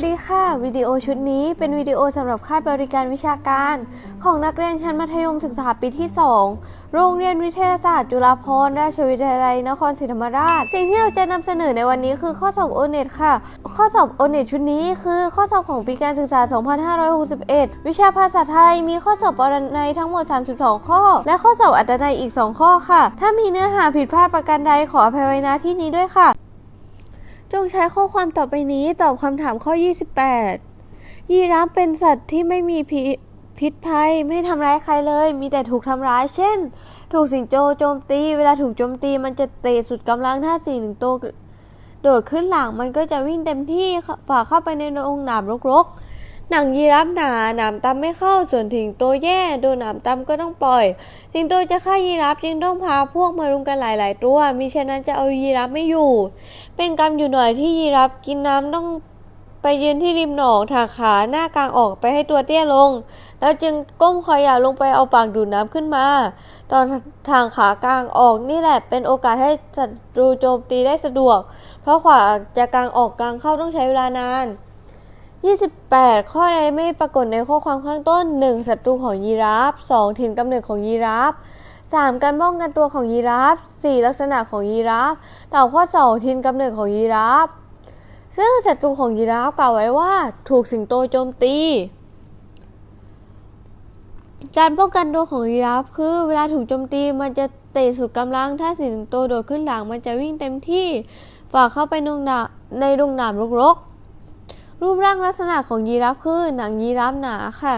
วัสดีค่ะ วิดีโอชุดนี้เป็นวิดีโอสำหรับค่ายบริการวิชาการ ของนักเรียนชั้นมัธยมศึกษาปีที่ 2 โรงเรียนวิทยาศาสตร์ จุฬาภรณราชวิทยาลัยนครศรีธรรมราช สิ่งที่เราจะนำเสนอในวันนี้คือข้อสอบโอเน็ตค่ะ ข้อสอบโอเน็ตชุดนี้คือข้อสอบของปีการศึกษา 2561 วิชาภาษาไทยมีข้อสอบปรนัยทั้งหมด 32 ข้อ และข้อสอบอัตนัยอีก 2 ข้อค่ะ ถ้ามีเนื้อหาผิดพลาดประการใดขออภัยไว้ณที่นี้ด้วยค่ะ จงใช้ข้อความต่อไปนี้ตอบคำถามข้อ 28 ยีราฟเป็นสัตว์ที่ไม่มีพิพิษภัยไม่ทำร้ายใครเลย มีแต่ถูกทำร้าย เช่น ถูกสิงโตโจมตี เวลาถูกโจมตีมันจะเตะสุดกำลังถ้าสิงโตโดดขึ้นหลังมันก็จะวิ่งเต็มที่ฝ่าเข้าไปในโรงหนามรกๆ หนังยีราฟหนาหนามตำไม่เข้าส่วนสิงโตแย่โดนหนามตำก็ต้องปล่อยสิงโตจะฆ่ายีราฟจึงต้องพาพวกมารุมกันหลาย ๆ ตัวมิฉะนั้นจะเอายีราฟไม่อยู่ เป็นกรรมอยู่หน่อยที่ยีราฟกินน้ำต้องไปยืนที่ริมหนองถากขาหน้ากลางออกไปให้ตัวเตี้ยลง แล้วจึงก้มคอยาลงไปเอาปากดูดน้ำขึ้นมา ตอนทางขากลางออกนี่แหละเป็นโอกาสให้ศัตรูโจมตีได้สะดวก เพราะขวาจะกลางออกกลางเข้าต้องใช้เวลานาน 28 ข้อใดไม่ปรากฏในข้อความข้างต้น 1. ศัตรูของยีราฟ 2. ถิ่นกำเนิดของยีราฟ 3. การป้องกันตัวของยีราฟ 4. ลักษณะของยีราฟตอบข้อ 2 ถิ่นกำเนิดของยีราฟ ซึ่งศัตรูของยีราฟกล่าวไว้ว่า ถูกสิงโตโจมตี การป้องกันตัวของยีราฟคือเวลาถูกโจมตีมันจะเตะสุดกำลัง ถ้าสิงโตโดดขึ้นหลังมันจะวิ่งเต็มที่ฝ่าเข้าไปในดงหนามในดงหนามรกๆ รูปร่างลักษณะของยีราฟคือหนังยีราฟหนาค่ะ